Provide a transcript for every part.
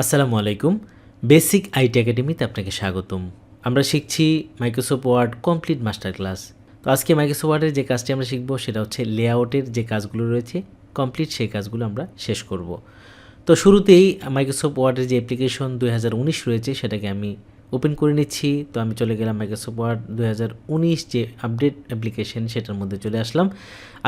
আসসালামু আলাইকুম। Basic IT একাডেমিতে আপনাকে স্বাগতম। আমরা শিখছি Microsoft Word complete master class. তো আজকে মাইক্রোসফট ওয়ার্ডের যে কাজটি আমরা শিখব, সেটা হচ্ছে লেআউটের যে কাজগুলো রয়েছে, কমপ্লিট সেই কাজগুলো আমরা শেষ করব। তো শুরুতেই মাইক্রোসফট ওয়ার্ডের যে অ্যাপ্লিকেশন দু হাজার উনিশ রয়েছে, সেটাকে আমি ওপেন করে নিচ্ছি। তো আমি চলে গেলাম মাইক্রোসফট ওয়ার্ড দু হাজার উনিশ যে আপডেট অ্যাপ্লিকেশন, সেটার মধ্যে চলে আসলাম।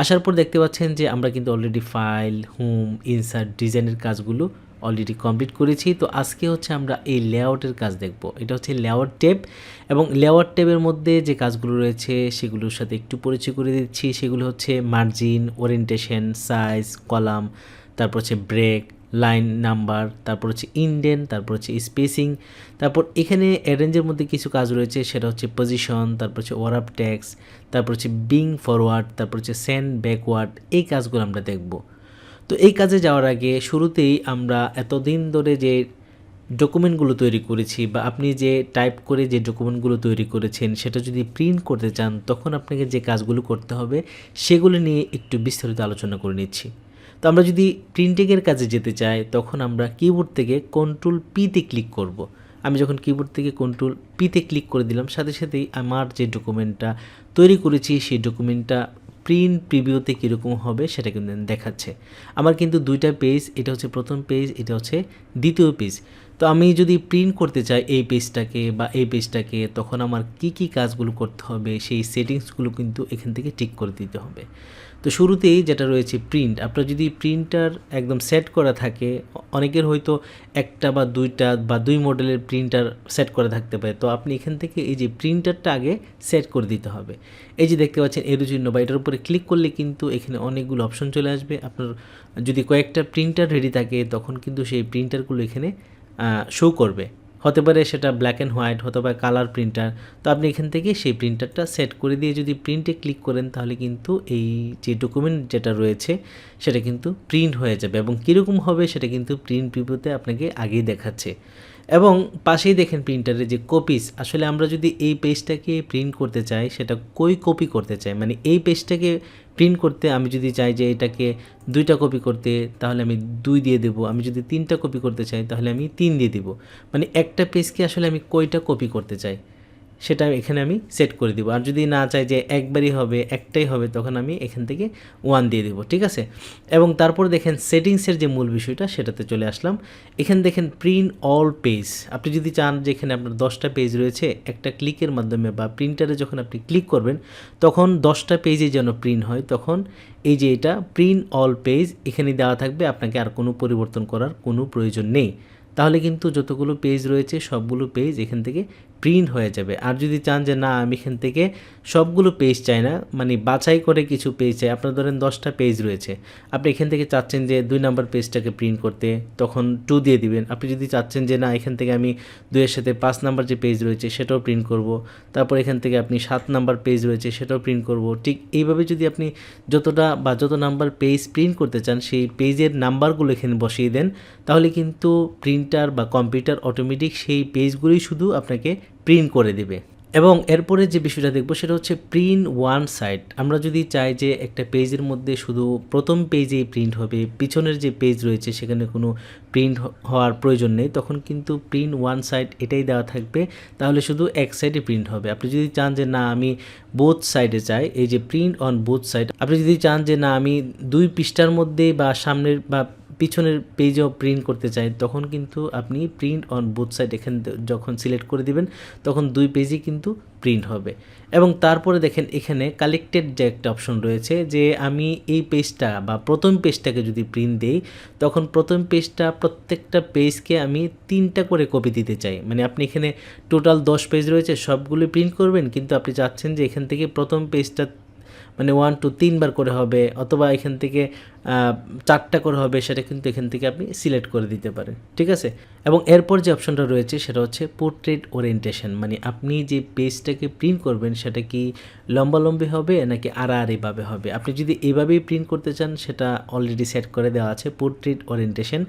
আসার পর দেখতে পাচ্ছেন যে আমরা কিন্তু অলরেডি ফাইল হোম ইনসার্ট ডিজাইনের কাজগুলো অলরেডি কমপ্লিট করেছি। তো আজকে হচ্ছে আমরা এই লেআউটের কাজ দেখব। এটা হচ্ছে লেআউট টেপ এবং লেআউট টেপের মধ্যে যে কাজগুলো রয়েছে সেগুলোর সাথে একটু পরিচয় করে দিচ্ছি। সেগুলো হচ্ছে মার্জিন ওরিয়েন্টেশন সাইজ কলাম তারপর হচ্ছে ব্রেক লাইন নাম্বার তারপর হচ্ছে ইন্ডেন তারপর হচ্ছে স্পেসিং তারপর এখানে অ্যারেঞ্জের মধ্যে কিছু কাজ রয়েছে। সেটা হচ্ছে পজিশন তারপর হচ্ছে ওয়ারাপ ট্যাক্স তারপর হচ্ছে বিং ফরওয়ার্ড তারপর হচ্ছে সেন্ড ব্যাকওয়ার্ড এই কাজগুলো আমরা দেখব। তো এই কাজে যাওয়ার আগে শুরুতেই আমরা এতদিন ধরে যে ডকুমেন্টগুলো তৈরি করেছি বা আপনি যে টাইপ করে যে ডকুমেন্টগুলো তৈরি করেছেন, সেটা যদি প্রিন্ট করতে চান, তখন আপনাকে যে কাজগুলো করতে হবে, সেগুলো নিয়ে একটু বিস্তারিত আলোচনা করে নিচ্ছি তো আমরা যদি প্রিন্টিংয়ের কাজে যেতে চাই, তখন আমরা কিবোর্ড থেকে কন্ট্রোল পিতে ক্লিক করব। আমি যখন কিবোর্ড থেকে কন্ট্রোল পিতে ক্লিক করে দিলাম, সাথে সাথেই আমার যে ডকুমেন্টটা তৈরি করেছি, সেই ডকুমেন্টটা প্রিন্ট প্রিভিউতে কীরকম হবে সেটা কিন্তু দেখাচ্ছে। আমার কিন্তু দুইটা পেজ এটা হচ্ছে প্রথম পেজ এটা হচ্ছে দ্বিতীয় পেজ তো আমি যদি প্রিন্ট করতে চাই এই পেজটাকে বা এই পেজটাকে তখন আমার কি কি কাজগুলো করতে হবে, সেই সেটিংসগুলো কিন্তু এখান থেকে ঠিক করে দিতে হবে। তো শুরুতেই যেটা রয়েছে প্রিন্ট আপনার যদি প্রিন্টার একদম সেট করা থাকে, অনেকের হয়তো একটা বা দুইটা বা দুই মডেলের প্রিন্টার সেট করা থাকতে পারে। তো আপনি এখান থেকে এই যে প্রিন্টারটা আগে সেট করে দিতে হবে। এই যে দেখতে পাচ্ছেন এর চিহ্ন বা এটার উপরে ক্লিক করলে কিন্তু এখানে অনেকগুলো অপশন চলে আসবে। আপনার যদি কয়েকটা প্রিন্টার রেডি থাকে, তখন কিন্তু সেই প্রিন্টারগুলো এখানে শো করবে। হতে পারে সেটা ব্ল্যাক অ্যান্ড হোয়াইট হতে পারে কালার প্রিন্টার তো আপনি এখান থেকে সেই প্রিন্টারটা সেট করে দিয়ে যদি প্রিন্টে ক্লিক করেন, তাহলে কিন্তু এই যে ডকুমেন্ট যেটা রয়েছে, সেটা কিন্তু প্রিন্ট হয়ে যাবে এবং কীরকম হবে সেটা কিন্তু প্রিন্ট প্রিভিউতে আপনাকে আগেই দেখাচ্ছে। এবং পাশেই দেখেন প্রিন্টারে যে কপিস আসলে আমরা যদি এই পেজটাকে প্রিন্ট করতে চাই, সেটা কই কপি করতে চাই? মানে এই পেজটাকে প্রিন্ট করতে আমি যদি চাই যে এটাকে দুইটা কপি করতে, তাহলে আমি দুই দিয়ে দেব। আমি যদি তিনটা কপি করতে চাই, তাহলে আমি তিন দিয়ে দেব। মানে একটা পেজকে আসলে আমি কয়টা কপি করতে চাই? সেটা এখানে আমি সেট করে দিব। আর যদি না চাই যে একবারই হবে, একটাই হবে, তখন আমি এখান থেকে ওয়ান দিয়ে দেবো, ঠিক আছে? এবং তারপর দেখেন সেটিংসের যে মূল বিষয়টা, সেটাতে চলে আসলাম। এখানে দেখেন প্রিন্ট অল পেজ আপনি যদি চান যে এখানে আপনার দশটা পেজ রয়েছে, একটা ক্লিকের মাধ্যমে বা প্রিন্টারে যখন আপনি ক্লিক করবেন, তখন দশটা পেজে যেন প্রিন্ট হয়, তখন এই যে এটা প্রিন্ট অল পেজ এখানে দেওয়া থাকবে, আপনাকে আর কোনো পরিবর্তন করার কোনো প্রয়োজন নেই। তাহলে কিন্তু যতগুলো পেজ রয়েছে, সবগুলো পেজ এখান থেকে প্রিন্ট হয়ে যাবে। আর যদি চান যে, না, আমি এখান থেকে সবগুলো পেজ চাই না মানে বাছাই করে কিছু পেজ চাই, আপনার ধরেন দশটা পেজ রয়েছে। আপনি এখান থেকে চাচ্ছেন যে, দুই নাম্বার পেজটাকে প্রিন্ট করতে, তখন টু দিয়ে দিবেন। আপনি যদি চাচ্ছেন যে, না, এখান থেকে আমি দুইয়ের সাথে পাঁচ নাম্বার যে পেজ রয়েছে, সেটাও প্রিন্ট করব। তারপর এখান থেকে আপনি সাত নাম্বার পেজ রয়েছে, সেটাও প্রিন্ট করব। ঠিক এইভাবে যদি আপনি যতটা বা যত নাম্বার পেজ প্রিন্ট করতে চান, সেই পেজের নাম্বারগুলো এখানে বসিয়ে দেন, তাহলে কিন্তু প্রিন্টার বা কম্পিউটার অটোমেটিক সেই পেজগুলোই শুধু আপনাকে প্রিন্ট করে দিবে। এবং এরপরে যে বিষয়টা দেখব সেটা হচ্ছে প্রিন্ট ওয়ান সাইড আমরা যদি চাই যে একটা পেজের মধ্যে শুধু প্রথম পেজেই প্রিন্ট হবে, পিছনের যে পেজ রয়েছে সেখানে কোনো প্রিন্ট হওয়ার প্রয়োজন নেই, তখন কিন্তু প্রিন্ট ওয়ান সাইড এটাই দেওয়া থাকবে, তাহলে শুধু এক সাইডে প্রিন্ট হবে। আপনি যদি চান যে না, আমি বোথ সাইডে চাই, এই যে প্রিন্ট অন বোথ সাইড আপনি যদি চান যে না, আমি দুই পৃষ্ঠার মধ্যে বা সামনের বা পিছনের পেজও প্রিন্ট করতে চাই, তখন কিন্তু আপনি প্রিন্ট অন বুথ সাইড এখান যখন সিলেক্ট করে দিবেন, তখন দুই পেজই কিন্তু প্রিন্ট হবে। এবং তারপরে দেখেন এখানে কালেক্টেড যে একটা অপশন রয়েছে, যে আমি এই পেজটা বা প্রথম পেজটাকে যদি প্রিন্ট দেই, তখন প্রথম পেজটা প্রত্যেকটা পেজকে আমি তিনটা করে কপি দিতে চাই। মানে আপনি এখানে টোটাল দশ পেজ রয়েছে, সবগুলো প্রিন্ট করবেন, কিন্তু আপনি চাচ্ছেন যে এখান থেকে প্রথম পেজটা মানে ওয়ান টু তিনবার করে হবে অথবা এখান থেকে চারটা করে হবে, সেটা কিন্তু এখান থেকে আপনি সিলেক্ট করে দিতে পারেন, ঠিক আছে? এবং এরপর যে অপশনটা রয়েছে সেটা হচ্ছে পোর্ট্রেট ওরিয়েন্টেশন মানে আপনি যে পেজটাকে প্রিন্ট করবেন সেটা কি লম্বালম্বি হবে নাকি আড়াআড়িভাবে হবে? আপনি যদি এভাবেই প্রিন্ট করতে চান, সেটা অলরেডি সেট করে দেওয়া আছে পোর্ট্রেট ওরিয়েন্টেশন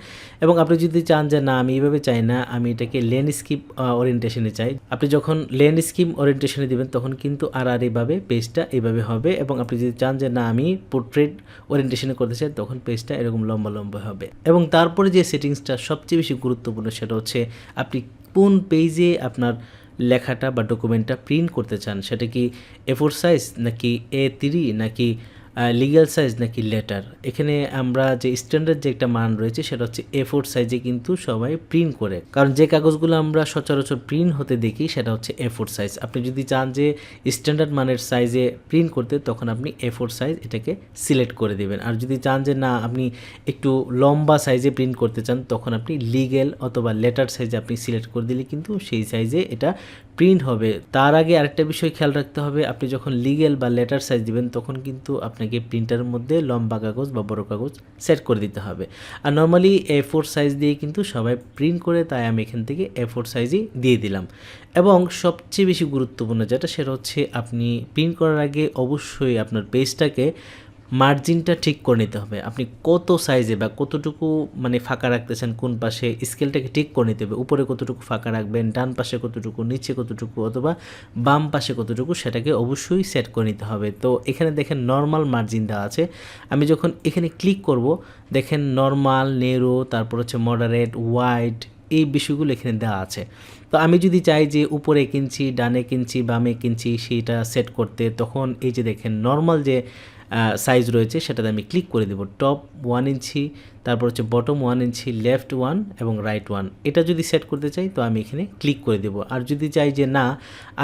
এবং আপনি যদি চান যে না, আমি এইভাবে চাই না, আমি এটাকে লেন স্কিপ ওরিয়েন্টেশনে চাই, আপনি যখন লেন স্কিম ওরিয়েন্টেশনে দেবেন, তখন কিন্তু আড়াআড়িভাবে পেজটা এইভাবে হবে এবং আপনি যদি চান যে না, আমি পোর্ট্রেট ওরিয়েন্টেশনে করতে চাই, তখন পেজটা এরকম লম্বা লম্বা হবে। এবং তারপরে যে সেটিংসটা সবচেয়ে বেশি গুরুত্বপূর্ণ, সেটা হচ্ছে আপনি কোন পেজে আপনার লেখাটা বা ডকুমেন্টটা প্রিন্ট করতে চান? সেটা কি এ ফোর সাইজ নাকি এ থ্রি নাকি লিগ্যাল সাইজ নাকি লেটার এখানে আমরা যে স্ট্যান্ডার্ড যে একটা মান রয়েছে, সেটা হচ্ছে এ ফোর সাইজে কিন্তু সবাই প্রিন্ট করে। কারণ যে কাগজগুলো আমরা সচরাচর প্রিন্ট হতে দেখি, সেটা হচ্ছে এ ফোর সাইজ আপনি যদি চান যে স্ট্যান্ডার্ড মানের সাইজে প্রিন্ট করতে, তখন আপনি এ ফোর সাইজ এটাকে সিলেক্ট করে দেবেন। আর যদি চান যে না, আপনি একটু লম্বা সাইজে প্রিন্ট করতে চান, তখন আপনি লিগেল অথবা লেটার সাইজে আপনি সিলেক্ট করে দিলে কিন্তু সেই সাইজে এটা প্রিন্ট হবে, তার আগে আরেকটা বিষয় খেয়াল রাখতে হবে, আপনি যখন লিগেল বা লেটার সাইজ দিবেন, তখন কিন্তু আপনাকে প্রিন্টারের মধ্যে লম্বা কাগজ বা বড় কাগজ সেট করে দিতে হবে। আর নর্মালি এ ফোর সাইজ দিয়ে কিন্তু সবাই প্রিন্ট করে, তাই আমি এখান থেকে এ ফোর সাইজই দিয়ে দিলাম। এবং সবচেয়ে বেশি গুরুত্বপূর্ণ যেটা, সেটা হচ্ছে আপনি প্রিন্ট করার আগে অবশ্যই আপনার পেজটাকে মার্জিনটা ঠিক করে নিতে হবে। আপনি কত সাইজে বা কতটুকু মানে ফাঁকা রাখতেছেন, কোন পাশে স্কেলটাকে ঠিক করে নিতে হবে, উপরে কতটুকু ফাঁকা রাখবেন, ডান পাশে কতটুকু, নিচে কতটুকু অথবা বাম পাশে কতটুকু, সেটাকে অবশ্যই সেট করে নিতে হবে। তো এখানে দেখেন নর্মাল মার্জিন দেওয়া আছে। আমি যখন এখানে ক্লিক করব, দেখেন নর্মাল নেরো তারপর হচ্ছে মডারেট ওয়াইড এই বিষয়গুলো এখানে দেওয়া আছে। তো আমি যদি চাই যে উপরে কিনছি, ডানে কিনছি, বামে কিনছি সেইটা সেট করতে, তখন এই যে দেখেন নর্মাল যে সাইজ রয়েছে, সেটাতে আমি ক্লিক করে দেবো টপ ওয়ান ইঞ্চি তারপর হচ্ছে bottom one inch left one এবং রাইট ওয়ান এটা যদি সেট করতে চাই, তো আমি এখানে ক্লিক করে দেবো। আর যদি চাই যে না,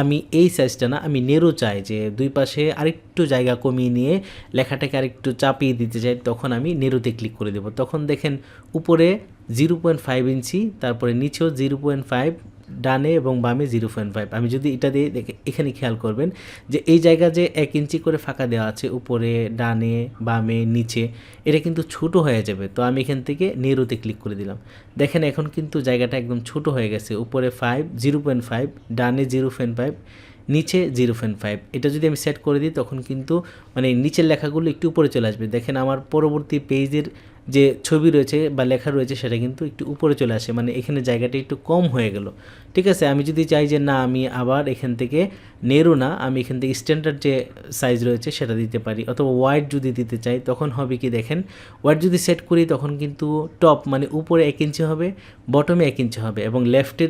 আমি এই সাইজটা না, আমি নেরো চাই যে দুই পাশে আরেকটু জায়গা কমিয়ে নিয়ে লেখাটাকে আরেকটু চাপিয়ে দিতে চাই, তখন আমি নেরোতে ক্লিক করে দেবো। তখন দেখেন, উপরে জিরো পয়েন্ট ফাইভ ইঞ্চি তারপরে নিচেও জিরো পয়েন্ট ফাইভ ডানে এবং বামে জিরো পয়েন্ট ফাইভ। আমি যদি এটা দিয়ে এখানে খেয়াল করবেন যে এই জায়গা যে এক ইঞ্চি করে ফাঁকা দেওয়া আছে, উপরে, ডানে, বামে, নিচে, এটা কিন্তু ছোট হয়ে যাবে। তো আমি এখান থেকে নেরোতে ক্লিক করে দিলাম। দেখেন এখন কিন্তু জায়গাটা একদম ছোট হয়ে গেছে। উপরে ফাইভ, জিরো পয়েন্ট ফাইভ, ডানে জিরো পয়েন্ট ফাইভ, নিচে জিরো পয়েন্ট ফাইভ। এটা যদি আমি সেট করে দিই, তখন কিন্তু মানে নিচের লেখাগুলো একটু উপরে চলে আসবে। দেখেন আমার পরবর্তী পেজের যে ছবি রয়েছে বা লেখা রয়েছে সেটা কিন্তু একটু উপরে চলে আসে মানে এখানে জায়গাটা একটু কম হয়ে গেল। ঠিক আছে, আমি যদি চাই যে না, আমি আবার এখান থেকে নেরো না, আমি এখান থেকে স্ট্যান্ডার্ড যে সাইজ রয়েছে সেটা দিতে পারি, অথবা ওয়াইড যদি দিতে চাই, তখন হবে কি দেখেন ওয়াইড যদি সেট করি, তখন কিন্তু টপ মানে উপরে এক ইঞ্চি হবে বটমে এক ইঞ্চি হবে, এবং লেফটে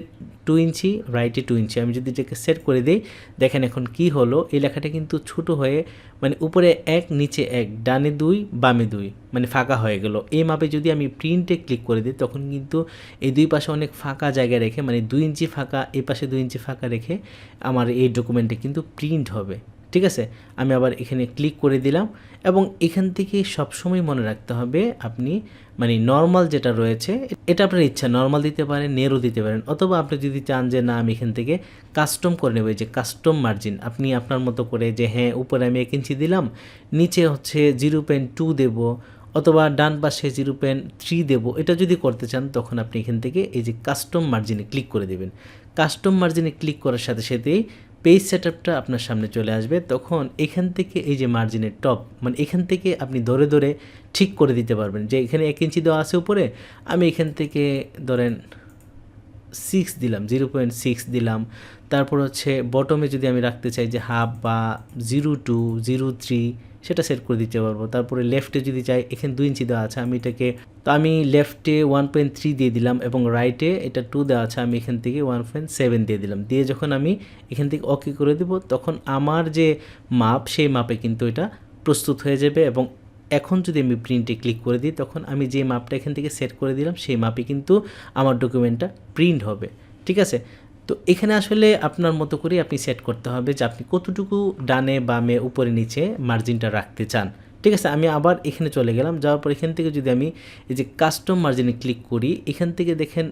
টু ইঞ্চি রাইটে টু ইঞ্চি আমি যদি এটাকে সেট করে দিই, দেখেন এখন কি হলো, এই লেখাটা কিন্তু ছোট হয়ে মানে উপরে এক, নিচে এক, ডানে দুই, বামে দুই মানে ফাঁকা হয়ে গেল। এই মাপে যদি আমি প্রিন্টে ক্লিক করে দিই, তখন কিন্তু এই দুই পাশে অনেক ফাঁকা জায়গা রেখে মানে দুই ইঞ্চি ফাঁকা, এ পাশে দুই ইঞ্চি ফাঁকা রেখে আমার এই ডকুমেন্টে কিন্তু প্রিন্ট হবে। ঠিক আছে? আমি আবার এখানে ক্লিক করে দিলাম এবং এখান থেকে সবসময় মনে রাখতে হবে আপনি মানে নর্মাল যেটা রয়েছে, এটা আপনার ইচ্ছা নর্মাল দিতে পারেন, নেরো দিতে পারেন, অথবা আপনি যদি চান যে না, আমি এখান থেকে কাস্টম করে নেব যে কাস্টম মার্জিন আপনি আপনার মতো করে যে হ্যাঁ উপরে আমি এক ইঞ্চি দিলাম, নিচে হচ্ছে জিরো পয়েন্ট টু দেবো, অথবা ডান পাশে জিরো পয়েন্ট থ্রি দেবো, এটা যদি করতে চান, তখন আপনি এখান থেকে এই যে কাস্টম মার্জিনে ক্লিক করে দেবেন। কাস্টম মার্জিনে ক্লিক করার সাথে সাথেই পেজ সেট আপটা আপনার সামনে চলে আসবে, তখন এখান থেকে এই যে মার্জিনের টপ মানে এখান থেকে আপনি ধরে ধরে ঠিক করে দিতে পারবেন যে এখানে এক ইঞ্চি দেওয়া আছে উপরে, আমি এখান থেকে ধরেন সিক্স দিলাম জিরো পয়েন্ট সিক্স দিলাম। তারপর হচ্ছে বটমে যদি আমি রাখতে চাই যে হাফ বা জিরো টু জিরো থ্রি সেটা সেট করে দিতে পারব। তারপরে লেফটে যদি চাই এখানে দুই ইঞ্চি দেওয়া আছে, আমি এটাকে তো আমি লেফটে ওয়ান পয়েন্ট থ্রি দিয়ে দিলাম এবং রাইটে এটা টু দেওয়া আছে, আমি এখান থেকে ওয়ান পয়েন্ট সেভেন দিয়ে দিলাম। দিয়ে যখন আমি এখান থেকে ওকে করে দেবো, তখন আমার যে মাপ, সেই মাপে কিন্তু এটা প্রস্তুত হয়ে যাবে এবং এখন যদি আমি প্রিন্টে ক্লিক করে দিই, তখন আমি যে মাপটা এখান থেকে সেট করে দিলাম, সেই মাপে কিন্তু আমার ডকুমেন্টটা প্রিন্ট হবে। ঠিক আছে? তো এখানে আসলে আপনার মতো করে আপনি সেট করতে হবে যে আপনি কতটুকু ডানে বামে উপরে নিচে মার্জিনটা রাখতে চান। ঠিক আছে, আমি আবার এখানে চলে গেলাম। যাওয়ার পর এখান থেকে যদি আমি এই যে কাস্টম মার্জিনে ক্লিক করি, এখান থেকে দেখেন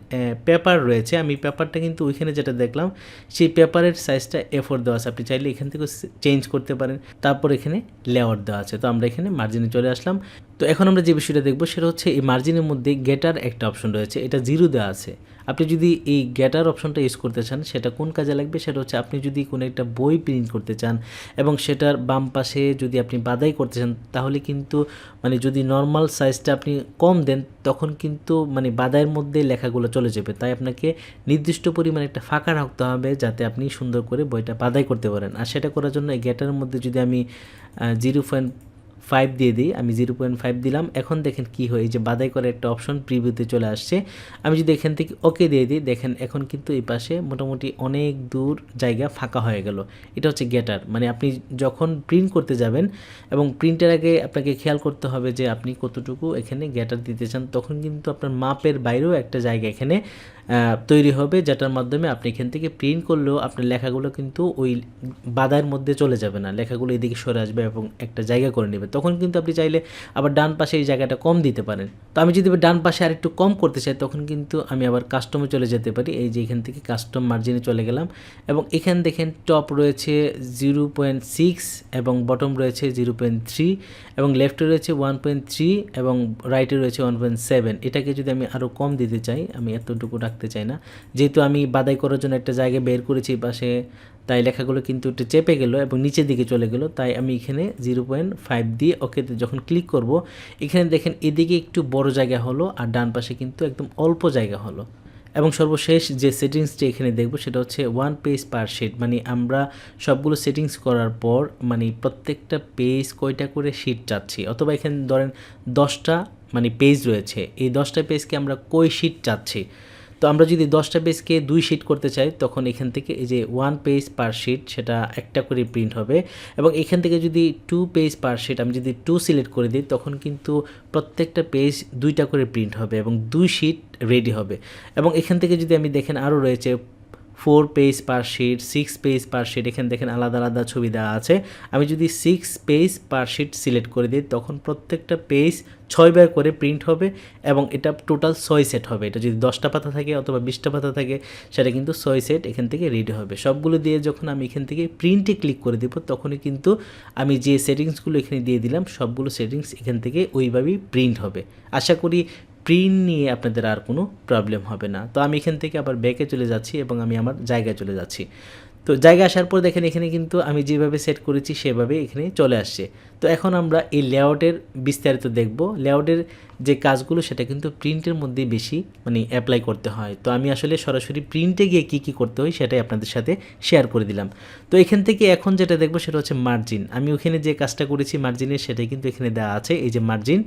পেপার রয়েছে। আমি পেপারটা কিন্তু ওইখানে যেটা দেখলাম, সেই পেপারের সাইজটা এফোর দেওয়া আছে। আপনি চাইলে এখান থেকে চেঞ্জ করতে পারেন। তারপর এখানে লেআউট দেওয়া আছে। তো আমরা এখানে মার্জিনে চলে আসলাম। তো এখন আমরা যে বিষয়টা দেখব, সেটা হচ্ছে এই মার্জিনের মধ্যে গেটার একটা অপশন রয়েছে। এটা জিরো দেওয়া আছে। আপনি যদি এই গেটার অপশনটা ইউজ করতে চান, সেটা কোন কাজে লাগবে? সেটা হচ্ছে আপনি যদি কোনো একটা বই প্রিন্ট করতে চান এবং সেটার বাম পাশে যদি আপনি বাদাই করতে চান, তাহলে কিন্তু মানে যদি নর্মাল সাইজটা আপনি কম দেন, তখন কিন্তু মানে বাদায়ের মধ্যে লেখাগুলো চলে যাবে। তাই আপনাকে নির্দিষ্ট পরিমাণে একটা ফাঁকা রাখতে হবে যাতে আপনি সুন্দর করে বইটা বাদাই করতে পারেন। আর সেটা করার জন্য এই গেটার মধ্যে যদি আমি জিরো পয়েন্ট ফাইভ দিয়ে দিই, আমি জিরো পয়েন্ট ফাইভ দিলাম। এখন দেখেন কি হয় যে বাদাই করে একটা অপশন প্রিভিউতে চলে আসছে। আমি যদি এখান থেকে ওকে দিয়ে দিই, দেখেন এখন কিন্তু এই পাশে মোটামুটি অনেক দূর জায়গা ফাঁকা হয়ে গেল। এটা হচ্ছে গেটার মানে আপনি যখন প্রিন্ট করতে যাবেন এবং প্রিন্টের আগে আপনাকে খেয়াল করতে হবে যে আপনি কতটুকু এখানে গেটার দিতে চান, তখন কিন্তু আপনার মাপের বাইরেও একটা জায়গা এখানে তৈরি হবে, যেটার মাধ্যমে আপনি এখান থেকে প্রিন্ট করলেও আপনার লেখাগুলো কিন্তু ওই বাদার মধ্যে চলে যাবে না। লেখাগুলো এদিকে সরে আসবে এবং একটা জায়গা করে নেবে। তখন কিন্তু আপনি চাইলে আবার ডান পাশে এই জায়গাটা কম দিতে পারেন। তো আমি যদি ডান পাশে আর একটু কম করতে চাই, তখন কিন্তু আমি আবার কাস্টমে চলে যেতে পারি। এই যে এখান থেকে কাস্টম মার্জিনে চলে গেলাম এবং এখানে দেখেন টপ রয়েছে জিরো পয়েন্ট সিক্স এবং বটম রয়েছে জিরো পয়েন্ট থ্রি এবং লেফটে রয়েছে ওয়ান পয়েন্ট থ্রি এবং রাইটে রয়েছে ওয়ান পয়েন্ট সেভেন এটাকে যদি আমি আরও কম দিতে চাই, আমি এতটুকু রাখতে চাই না। যেহেতু আমি বাদাই করার জন্য একটা জায়গা বের করেছি পাশে, তাই লেখাগুলো কিন্তু একটু চেপে গেল এবং নিচের দিকে চলে গেল। তাই আমি এখানে জিরো পয়েন্ট ফাইভ দিয়ে ওকেতে যখন ক্লিক করব, এখানে দেখেন এদিকে একটু বড় জায়গা হলো আর ডান পাশে কিন্তু একদম অল্প জায়গা হলো। এবং সর্বশেষ যে সেটিংসটি এখানে দেখব সেটা হচ্ছে ওয়ান পেজ পার শিট মানে আমরা সবগুলো সেটিংস করার পর মানে প্রত্যেকটা পেজ কয়টা করে শিট চাচ্ছি? অথবা এখানে ধরেন দশটা মানে পেজ রয়েছে, এই দশটা পেজকে আমরা কই শিট চাচ্ছি? তো আমরা যদি দশটা পেজকে দুই শিট করতে চাই, তখন এখান থেকে এই যে ওয়ান পেজ পার শিট সেটা একটা করে প্রিন্ট হবে। এবং এখান থেকে যদি টু পেজ পার শিট আমি যদি টু সিলেক্ট করে দিই, তখন কিন্তু প্রত্যেকটা পেজ দুইটা করে প্রিন্ট হবে এবং দুই শিট রেডি হবে। এবং এখান থেকে যদি আমি দেখেন আরও রয়েছে four page per sheet six page per sheet এখানে দেখেন আলাদা আলাদা ছবি দেওয়া আছে। আমি যদি six page per sheet select করে দিই, তখন প্রত্যেকটা পেজ ছয়বার করে প্রিন্ট হবে এবং এটা টোটাল ছয় সেট হবে। এটা যদি দশটা পাতা থাকে অথবা বিশটা পাতা থাকে, সেটা কিন্তু ছয় সেট এখান থেকে রেডি হবে। সবগুলো দিয়ে যখন আমি এখান থেকে প্রিন্টে ক্লিক করে দেবো, তখনই কিন্তু আমি যে সেটিংসগুলো এখানে দিয়ে দিলাম, সবগুলো সেটিংস এখান থেকে ওইভাবেই প্রিন্ট হবে। আশা করি প্রিন্ট নিয়ে আপনাদের আর কোনো প্রবলেম হবে না। তো আমি এখান থেকে আবার ব্যাকে চলে যাচ্ছি এবং আমি আমার জায়গায় চলে যাচ্ছি। তো জায়গা আসার পর দেখেন এখানে কিন্তু আমি যেভাবে সেট করেছি সেভাবে এখানে চলে আসছে। তো এখন আমরা এই লেআউটের বিস্তারিত দেখব। লেআউটের যে কাজগুলো সেটা কিন্তু প্রিন্টের মধ্যে বেশি মানে অ্যাপ্লাই করতে হয়। তো আমি আসলে সরাসরি প্রিন্টে গিয়ে কী কী করতে হয় সেটাই আপনাদের সাথে শেয়ার করে দিলাম। তো এখান থেকে এখন যেটা দেখব সেটা হচ্ছে মার্জিন আমি ওখানে যে কাজটা করেছি মার্জিনের সেটাই কিন্তু এখানে দেওয়া আছে। এই যে মার্জিন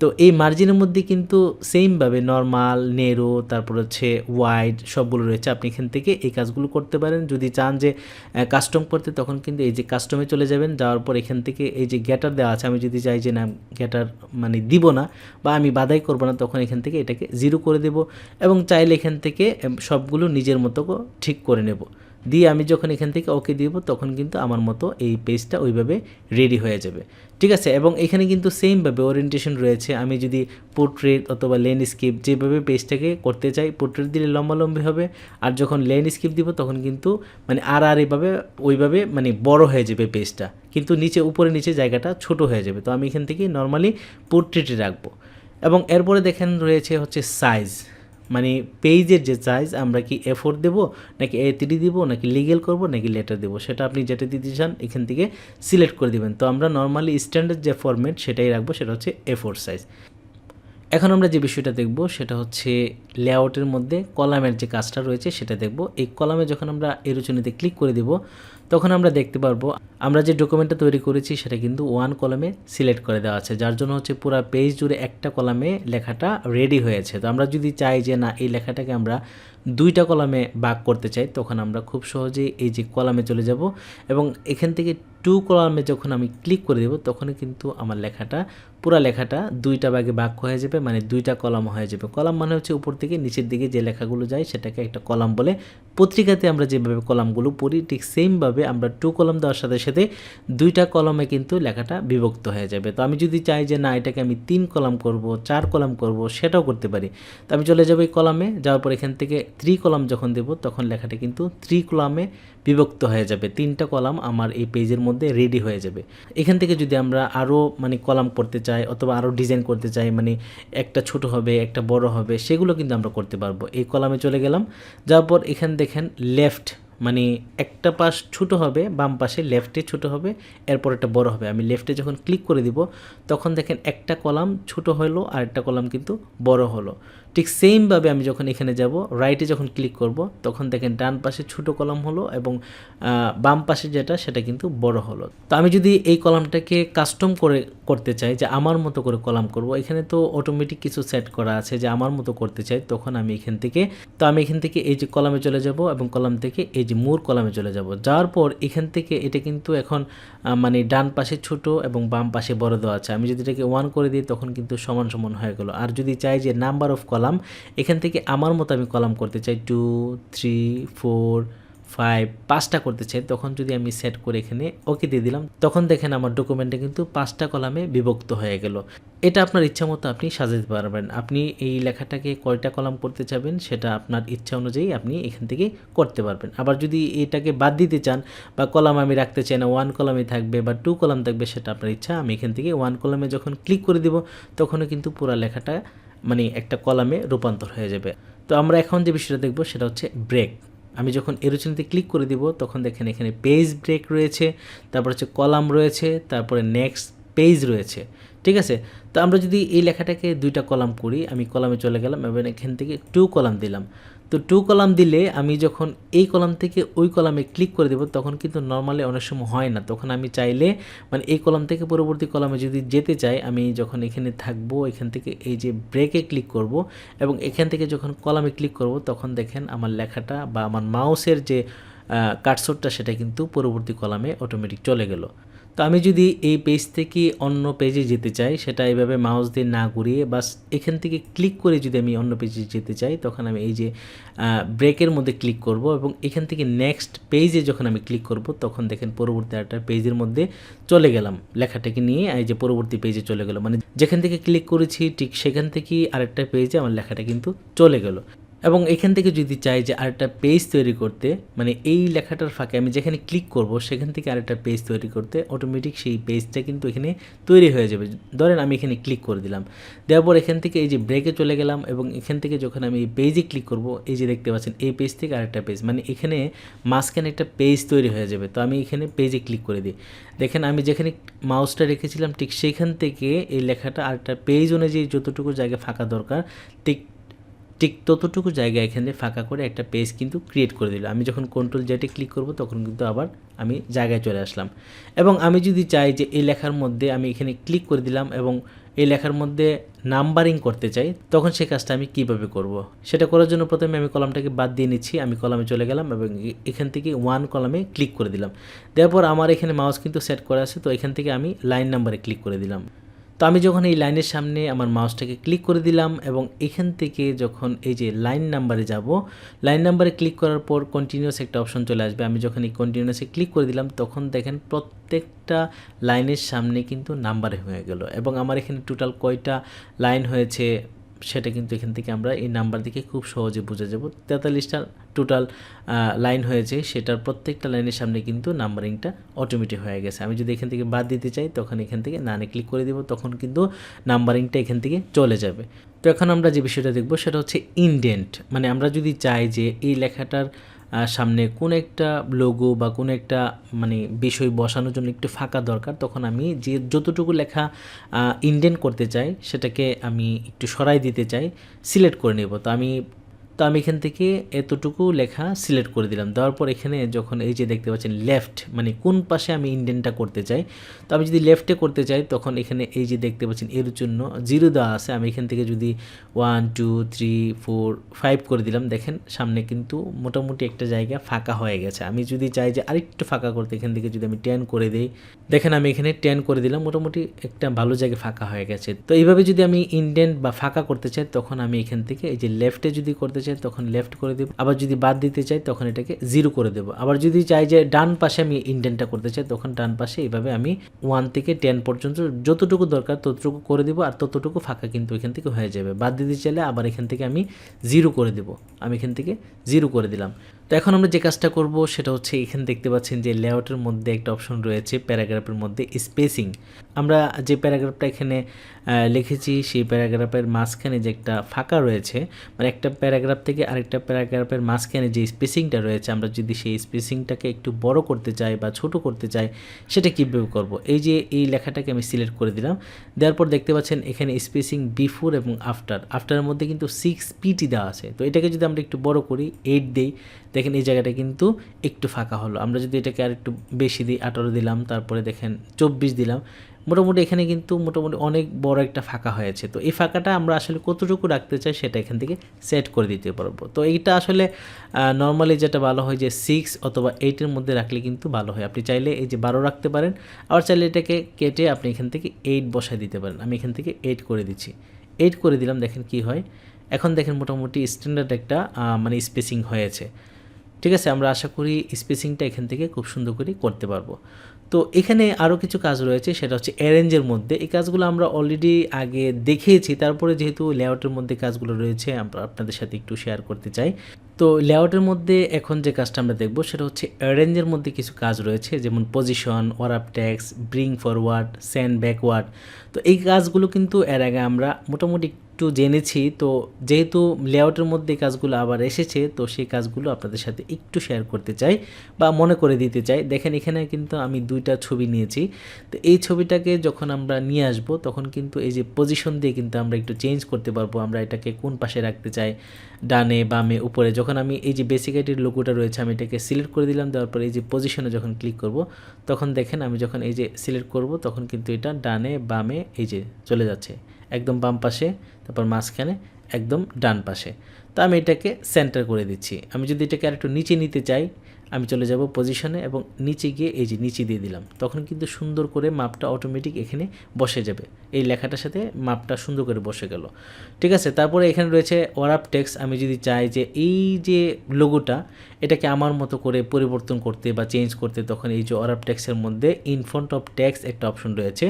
তো এই মার্জিনের মধ্যে কিন্তু সেমভাবে নর্মাল নেরো তারপর হচ্ছে ওয়াইড সবগুলো রয়েছে। আপনি এখান থেকে এই কাজগুলো করতে পারেন। যদি চান যে কাস্টম করতে, তখন কিন্তু এই যে কাস্টমে চলে যাবেন। যাওয়ার পর এখান থেকে এই যে গ্যাটার দেওয়া আছে, আমি যদি চাই যে, না গ্যাটার মানে দিব না বা আমি বাদাই করব না, তখন এখান থেকে এটাকে জিরো করে দেব এবং চাইলে এখান থেকে সবগুলো নিজের মতো ঠিক করে নেব। দিয়ে আমি যখন এখান থেকে ওকে দিব, তখন কিন্তু আমার মতো এই পেজটা ওইভাবে রেডি হয়ে যাবে। ঠিক আছে? এবং এখানে কিন্তু সেমভাবে ওরিয়েন্টেশন রয়েছে। আমি যদি পোর্ট্রেট অথবা ল্যান্ডস্কেপ যেভাবে পেজটাকে করতে চাই পোর্ট্রেট দিলে লম্বালম্বি হবে। আর যখন ল্যান্ডস্কেপ দিব, তখন কিন্তু মানে আর আর এভাবে, ওইভাবে মানে বড় হয়ে যাবে পেজটা। কিন্তু নিচে, উপরে, নিচে জায়গাটা ছোট হয়ে যাবে। তো আমি এখান থেকে নর্মালি পোর্ট্রেটে রাখব। এবং এরপরে দেখেন রয়েছে হচ্ছে সাইজ মানে পেজের যে সাইজ আমরা কি এ ফোর দেবো, নাকি এ থ্রি দিব, নাকি লিগেল করব, নাকি লেটার দেবো? সেটা আপনি যেটা দিতে চান, এখান থেকে সিলেক্ট করে দিবেন। তো আমরা নর্মালি স্ট্যান্ডার্ড যে ফরম্যাট সেটাই রাখব, সেটা হচ্ছে এ ফোর সাইজ এখন আমরা যে বিষয়টা দেখব, সেটা হচ্ছে লেআউটের মধ্যে কলামের যে কাজটা রয়েছে, সেটা দেখব। এই কলামে যখন আমরা এরোচনীতে ক্লিক করে দেব তখন আমরা দেখতে পারব, আমরা যে ডকুমেন্টটা তৈরি করেছি সেটা কিন্তু ওয়ান কলামে সিলেক্ট করে দেওয়া আছে, যার জন্য হচ্ছে পুরো পেজ জুড়ে একটা কলামে লেখাটা রেডি হয়েছে। তো আমরা যদি চাই যে না, এই লেখাটাকে আমরা দুইটা কলামে ভাগ করতে চাই, তখন আমরা খুব সহজেই এই যে কলামে চলে যাব এবং এখান থেকে টু কলামে যখন আমি ক্লিক করে দেব, তখনই কিন্তু আমার লেখাটা, পুরা লেখাটা দুইটা ভাগে ভাগ হয়ে যাবে মানে দুইটা কলাম হয়ে যাবে। কলাম মানে হচ্ছে উপর থেকে নিচের দিকে যে লেখাগুলো যায়, সেটাকে একটা কলাম বলে। পত্রিকাতে আমরা যেভাবে কলামগুলো পড়ি, ঠিক সেমভাবে আমরা টু কলাম দেওয়ার সাথে সাথে দুইটা কলমে কিন্তু লেখাটা বিভক্ত হয়ে যাবে। তো আমি যদি চাই যে না, এটাকে আমি তিন কলাম করব, চার কলাম করব, সেটাও করতে পারি। তো আমি চলে যাব এই কলামে, যাওয়ার পর এখান থেকে থ্রি কলাম যখন দেব, তখন লেখাটা কিন্তু থ্রি কলামে বিভক্ত হয়ে যাবে। তিনটা কলাম আমার এই পেজের মধ্যে রেডি হয়ে যাবে। এখান থেকে যদি আমরা আরও মানে কলাম করতে চাই অথবা আরও ডিজাইন করতে চাই মানে একটা ছোট হবে, একটা বড় হবে, সেগুলো কিন্তু আমরা করতে পারব। এই কলামে চলে গেলাম। যাওয়ার পর এখান দেখেন লেফট মানে একটা পাশ ছোট হবে, বাম পাশে লেফটে ছোট হবে, এরপর একটা বড় হবে। আমি লেফটে যখন ক্লিক করে দিব, তখন দেখেন একটা কলাম ছোট হলো আর একটা কলাম কিন্তু বড় হলো। ঠিক সেমভাবে আমি যখন এখানে যাব রাইটে যখন ক্লিক করব, তখন দেখেন ডান পাশে ছোট কলাম হলো এবং বাম পাশে যেটা, সেটা কিন্তু বড় হলো। তো আমি যদি এই কলামটাকে কাস্টম করে করতে চাই যে আমার মতো করে কলাম করব, এখানে তো অটোমেটিক কিছু সেট করা আছে যে আমার মতো করতে চাই, তখন আমি এখান থেকে, তো আমি এখান থেকে এই যে কলামে চলে যাব এবং কলাম থেকে এই যে মূর কলামে চলে যাব। যাওয়ার পর এখান থেকে এটা কিন্তু এখন মানে ডান পাশে ছোট এবং বাম পাশে বড় দেওয়া আছে। আমি যদি এটাকে ওয়ান করে দিই, তখন কিন্তু সমান সমান হয়ে গেল। আর যদি চাই যে নাম্বার অফ কলাম এখান থেকে আমার মতো আমি কলাম করতে চাই। টু থ্রি ফোর ফাইভ পাঁচটা করতে চাই। তখন যদি আমি সেট করে এখানে ওকে দিয়ে দিলাম, তখন দেখেন আমার ডকুমেন্টে কিন্তু পাঁচটা কলামে বিভক্ত হয়ে গেল। এটা আপনার ইচ্ছা মতো আপনি সাজাতে পারবেন। আপনি এই লেখাটাকে কয়টা কলাম করতে চাবেন সেটা আপনার ইচ্ছা অনুযায়ী আপনি এখান থেকে করতে পারবেন। আবার যদি এটাকে বাদ দিতে চান বা কলাম আমি রাখতে চাই না ওয়ান কলামে থাকবে বা টু কলাম থাকবে সেটা আপনার ইচ্ছা, আমি এখান থেকে ওয়ান কলামে যখন ক্লিক করে দিব, তখনও কিন্তু পুরো লেখাটা মানে একটা কলামে রূপান্তর হয়ে যাবে। তো আমরা এখন যে বিষয়টা দেখব সেটা হচ্ছে ব্রেক আমি যখন এরোচিনিতে ক্লিক করে দিব, তখন দেখেন এখানে পেজ ব্রেক রয়েছে, তারপর হচ্ছে কলাম রয়েছে, তারপরে নেক্সট পেজ রয়েছে। ঠিক আছে? তো আমরা যদি এই লেখাটাকে দুইটা কলাম করি, আমি কলামে চলে গেলাম এবং এখান থেকে টু কলাম দিলাম। তো টু কলাম দিলে আমি যখন এই কলাম থেকে ওই কলামে ক্লিক করে দেবো, তখন কিন্তু নর্মালি অনেক সময় হয় না। তখন আমি চাইলে মানে এই কলাম থেকে পরবর্তী কলামে যদি যেতে চাই, আমি যখন এখানে থাকব, এখান থেকে এই যে ব্রেকে ক্লিক করব এবং এখান থেকে যখন কলামে ক্লিক করব, তখন দেখেন আমার লেখাটা বা আমার মাউসের যে কাটশটটা সেটা কিন্তু পরবর্তী কলামে অটোমেটিক চলে গেল। তো আমি যদি এই পেজ থেকে অন্য পেজে যেতে চাই, সেটা এইভাবে মাউস দিয়ে না ঘুরিয়ে বাস এখান থেকে ক্লিক করে যদি আমি অন্য পেজে যেতে চাই, তখন আমি এই যে ব্রেকের মধ্যে ক্লিক করব এবং এখান থেকে নেক্সট পেজে যখন আমি ক্লিক করব, তখন দেখেন পরবর্তী একটা পেজের মধ্যে চলে গেলাম। লেখাটাকে নিয়ে এই যে পরবর্তী পেজে চলে গেল। মানে যেখান থেকে ক্লিক করেছি, ঠিক সেখান থেকেই আরেকটা পেজে আমার লেখাটা কিন্তু চলে গেল। এবং এখান থেকে যদি চাই যে আরেকটা পেজ তৈরি করতে মানে এই লেখাটার ফাঁকে আমি যেখানে ক্লিক করব, সেখান থেকে আরেকটা পেজ তৈরি করতে অটোমেটিক সেই পেজটা কিন্তু এখানে তৈরি হয়ে যাবে। ধরেন আমি এখানে ক্লিক করে দিলাম। দেওয়ার পর এখান থেকে এই যে ব্রেকে চলে গেলাম এবং এখান থেকে যখন আমি এই পেজে ক্লিক করব, এই যে দেখতে পাচ্ছেন, এই পেজ থেকে আরেকটা পেজ মানে এখানে মাঝখানে একটা পেজ তৈরি হয়ে যাবে। তো আমি এখানে পেজে ক্লিক করে দিই। দেখেন আমি যেখানে মাউসটা রেখেছিলাম, ঠিক সেখান থেকে এই লেখাটা আরেকটা পেজ অনুযায়ী যতটুকু জায়গা ফাঁকা দরকার, ঠিক ঠিক ততটুকু জায়গা এখানে ফাঁকা করে একটা পেজ কিন্তু ক্রিয়েট করে দিল। আমি যখন কন্ট্রোল জেটে ক্লিক করব, তখন কিন্তু আবার আমি জায়গায় চলে আসলাম। এবং আমি যদি চাই যে এই লেখার মধ্যে আমি এখানে ক্লিক করে দিলাম এবং এই লেখার মধ্যে নাম্বারিং করতে চাই, তখন সে কাজটা আমি কীভাবে করব। সেটা করার জন্য প্রথমে আমি কলামটাকে বাদ দিয়ে নিচ্ছি, আমি কলামে চলে গেলাম এবং এখান থেকে ওয়ান কলামে ক্লিক করে দিলাম। দেওয়ার পর আমার এখানে মাউস কিন্তু সেট করা আছে, তো এখান থেকে আমি লাইন নাম্বারে ক্লিক করে দিলাম। তো আমি যখন এই লাইনের সামনে আমার মাউসটাকে ক্লিক করে দিলাম এবং এখান থেকে যখন এই যে লাইন নাম্বারে যাব, লাইন নাম্বারে ক্লিক করার পর কন্টিনিউস একটা অপশন চলে আসবে। আমি যখন এই কন্টিনিউসে ক্লিক করে দিলাম, তখন দেখেন প্রত্যেকটা লাইনের সামনে কিন্তু নাম্বারে হয়ে গেল এবং আমার এখানে টোটাল কয়টা লাইন হয়েছে সেটা কিন্তু এখান থেকে আমরা এই নাম্বার দিকে খুব সহজে বুঝে যাব। তেতাল্লিশটা টোটাল লাইন হয়েছে, সেটার প্রত্যেকটা লাইনের সামনে কিন্তু নাম্বারিংটা অটোমেটিক হয়ে গেছে। আমি যদি এখান থেকে বাদ দিতে চাই, তখন এখান থেকে নানে ক্লিক করে দেবো, তখন কিন্তু নাম্বারিংটা এখান থেকে চলে যাবে। তো এখন আমরা যে বিষয়টা দেখব, সেটা হচ্ছে ইনডেন্ট মানে আমরা যদি চাই যে এই লেখাটার সামনে কোন একটা লোগো বা কোন একটা মানে বিষয় বসানোর জন্য একটু ফাঁকা দরকার, তখন আমি যে যতটুকু লেখা ইন্ডেন্ট করতে চাই, সেটাকে আমি একটু সরাই দিতে চাই সিলেক্ট করে নেব। তো আমি তো আমি এখান থেকে এতটুকু লেখা সিলেক্ট করে দিলাম। দেওয়ার পর এখানে যখন এই যে দেখতে পাচ্ছেন লেফট মানে কোন পাশে আমি ইন্ডেনটা করতে চাই, তো আমি যদি লেফটে করতে চাই, তখন এখানে এই যে দেখতে পাচ্ছেন এর জন্য জিরো দেওয়া আছে। আমি এখান থেকে যদি one two three four five করে দিলাম, দেখেন সামনে কিন্তু মোটামুটি একটা জায়গা ফাঁকা হয়ে গেছে। আমি যদি চাই যে আরেকটু ফাঁকা করতে, এখান থেকে যদি আমি টেন করে দিই, দেখেন আমি এখানে টেন করে দিলাম, মোটামুটি একটা ভালো জায়গায় ফাঁকা হয়ে গেছে। তো এইভাবে যদি আমি ইন্ডেন্ট বা ফাঁকা করতে চাই, তখন আমি এখান থেকে এই যে লেফটে যদি করতে চাই তখন লেফট করে দেবো। আবার যদি বাদ দিতে চাই তখন এটাকে জিরো করে দেবো। আবার যদি চাই যে ডান পাশে আমি ইন্ডেন্টটা করতে চাই তখন ডান পাশে এইভাবে আমি ওয়ান থেকে টেন পর্যন্ত যতটুকু দরকার ততটুকু করে দেবো আর ততটুকু ফাঁকা কিন্তু এখান থেকে হয়ে যাবে। বাদ দিতে চাইলে আবার এখান থেকে আমি জিরো করে দেবো। আমি এখান থেকে জিরো করে দিলাম। তো এখন আমরা যে কাজটা করব সেটা হচ্ছে এখানে দেখতে পাচ্ছেন যে লেআউটের মধ্যে একটা অপশন রয়েছে, প্যারাগ্রাফের মধ্যে স্পেসিং। আমরা যে প্যারাগ্রাফটা এখানে লিখেছি সেই প্যারাগ্রাফের মাঝখানে যে একটা ফাঁকা রয়েছে মানে একটা প্যারাগ্রাফ থেকে আরেকটা প্যারাগ্রাফের মাঝখানে যে স্পেসিংটা রয়েছে, আমরা যদি সেই স্পেসিংটাকে একটু বড় করতে চাই বা ছোট করতে চাই, সেটা কীভাবে করব? এই যে এই লেখাটাকে আমি সিলেক্ট করে দিলাম। দেওয়ার পর দেখতে পাচ্ছেন এখানে স্পেসিং বিফোর এবং আফটার। আফটারের মধ্যে কিন্তু সিক্স পিটি দেওয়া আছে। তো এটাকে যদি আমরা একটু বড় করি এইট দেই দেখেন এই জায়গাটা কিন্তু একটু ফাঁকা হলো। আমরা যদি এটাকে আর একটু বেশি দিই আঠারো দিলাম, তারপরে দেখেন চব্বিশ দিলাম। মোটামুটি এখানে কিন্তু মোটামুটি অনেক বড় একটা ফাঁকা হয়েছে। তো এই ফাঁকাটা আমরা আসলে কতটুকু রাখতে চাই সেটা এখান থেকে সেট করে দিতে পারব। তো এইটা আসলে নর্মালি যেটা ভালো হয় যে সিক্স অথবা এইটের মধ্যে রাখলে কিন্তু ভালো হয়। আপনি চাইলে এই যে বারো রাখতে পারেন, আবার চাইলে এটাকে কেটে আপনি এখান থেকে এইট বসায় দিতে পারেন। আমি এখান থেকে এইট করে দিচ্ছি। এইট করে দিলাম, দেখেন কি হয়? এখন দেখেন মোটামুটি স্ট্যান্ডার্ড একটা মানে স্পেসিং হয়েছে। ঠিক আছে, আমরা আশা করি স্পেসিংটা এখান থেকে খুব সুন্দর করে করতে পারব। তো এখানে আরও কিছু কাজ রয়েছে, সেটা হচ্ছে অ্যারেঞ্জের মধ্যে। এই কাজগুলো আমরা অলরেডি আগে দেখিয়েছি তারপরে যেহেতু লেআউটের মধ্যে কাজগুলো রয়েছে, আমরা আপনাদের সাথে একটু শেয়ার করতে চাই। তো লেআউটের মধ্যে এখন যে কাজটা আমরা দেখব, সেটা হচ্ছে অ্যারেঞ্জের মধ্যে কিছু কাজ রয়েছে, যেমন position wrap text bring forward send backward তো এই কাজগুলো কিন্তু এর আগে আমরা মোটামুটি একটু জেনেছি, তো যেহেতু লেআউটের মধ্যে কাজগুলো আবার এসেছে, তো সেই কাজগুলো আপনাদের সাথে একটু শেয়ার করতে চাই বা মনে করে দিতে চাই। দেখেন, এখানে কিন্তু আমি দুইটা ছবি নিয়েছি। তো এই ছবিটাকে যখন আমরা নিয়ে আসব, তখন কিন্তু এই যে পজিশন দিয়ে কিন্তু আমরা একটু চেঞ্জ করতে পারব। আমরা এটাকে কোন পাশে রাখতে চাই? ডানে, বামে, উপরে। যখন আমি এই যে বেসিক আইটির লোগোটা রয়েছে, আমি এটাকে সিলেক্ট করে দিলাম, দেওয়ার পরে এই যে পজিশনে যখন ক্লিক করব, তখন দেখেন আমি যখন এই যে সিলেক্ট করব, তখন কিন্তু এটা ডানে, বামে এই যে চলে যাচ্ছে। একদম বাম পাশে তারপর মাঝখানে একদম ডান পাশে। তো আমি এটাকে সেন্টার করে দিচ্ছি। আমি যদি এটাকে আরেকটু নিচে নিতে চাই আমি চলে যাব পজিশনে এবং নিচে গিয়ে এই যে নিচে দিয়ে দিলাম। তখন কিন্তু সুন্দর করে মাপটা অটোমেটিক এখানে বসে যাবে। এই লেখাটার সাথে মাপটা সুন্দর করে বসে গেল। ঠিক আছে? তারপরে এখানে রয়েছে ওয়ারাপ টেক্স আমি যদি চাই যে এই যে লোগোটা এটাকে আমার মতো করে পরিবর্তন করতে বা চেঞ্জ করতে তখন এই যে ওয়ারাপ টেক্সের মধ্যে ইনফ্রন্ট অফ ট্যাক্স একটা অপশন রয়েছে।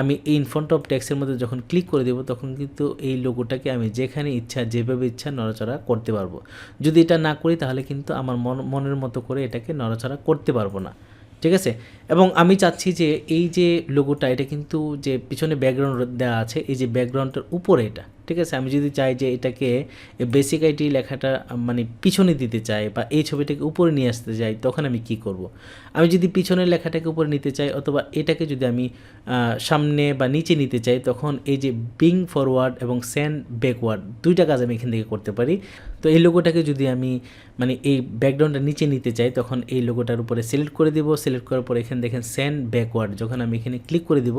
আমি এই ইনফ্রন্ট অফ ট্যাক্সের মধ্যে যখন ক্লিক করে দেবো তখন কিন্তু এই লোগোটাকে আমি যেখানে ইচ্ছা, যেভাবে ইচ্ছা নড়াচড়া করতে পারব। যদি এটা না করি তাহলে কিন্তু আমার মন, মনের মতো করে এটাকে নড়াচড়া করতে পারব না। ঠিক আছে? এবং আমি চাচ্ছি যে এই যে লোগোটা এটা কিন্তু যে পিছনে ব্যাকগ্রাউন্ড দেওয়া আছে, এই যে ব্যাকগ্রাউন্ডটার উপরে এটা, ঠিক আছে? আমি যদি চাই যে এটাকে বেসিক আইটি লেখাটা মানে পিছনে দিতে চাই বা এই ছবিটাকে উপরে নিয়ে আসতে চাই, তখন আমি কি করব। আমি যদি পিছনের লেখাটাকে উপরে নিতে চাই অথবা এটাকে যদি আমি সামনে বা নিচে নিতে চাই, তখন এই যে বিং ফরওয়ার্ড এবং সেন্ড ব্যাকওয়ার্ড দুইটা কাজ আমি এখান থেকে করতে পারি। তো এই লোগোটাকে যদি আমি মানে এই ব্যাকগ্রাউন্ডটা নিচে নিতে চাই, তখন এই লোগোটার উপরে সিলেক্ট করে দেবো। সিলেক্ট করার পর এখানে দেখেন সেন্ড ব্যাকওয়ার্ড যখন আমি এখানে ক্লিক করে দিব,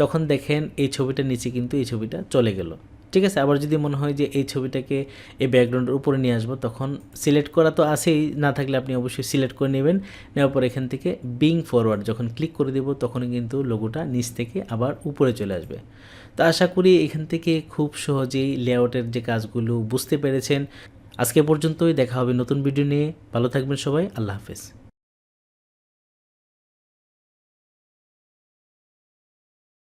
তখন দেখেন এই ছবিটার নিচে কিন্তু এই ছবিটা চলে গেল। ঠিক আছে? আবার যদি মনে হয় যে এই ছবিটাকে এই ব্যাকগ্রাউন্ডের উপরে নিয়ে আসব, তখন সিলেক্ট করা তো আছেই, না থাকলে আপনি অবশ্যই সিলেক্ট করে নেবেন। নেওয়ার পর এখান থেকে বিং ফরওয়ার্ড যখন ক্লিক করে দেবো, তখন কিন্তু লোগোটা নিচ থেকে আবার উপরে চলে আসবে। তো আশা করি এখান থেকে খুব সহজেই লেআউটের যে কাজগুলো বুঝতে পেরেছেন। আজকে পর্যন্তই, দেখা হবে নতুন ভিডিও নিয়ে। ভালো থাকবেন সবাই, আল্লাহ হাফেজ।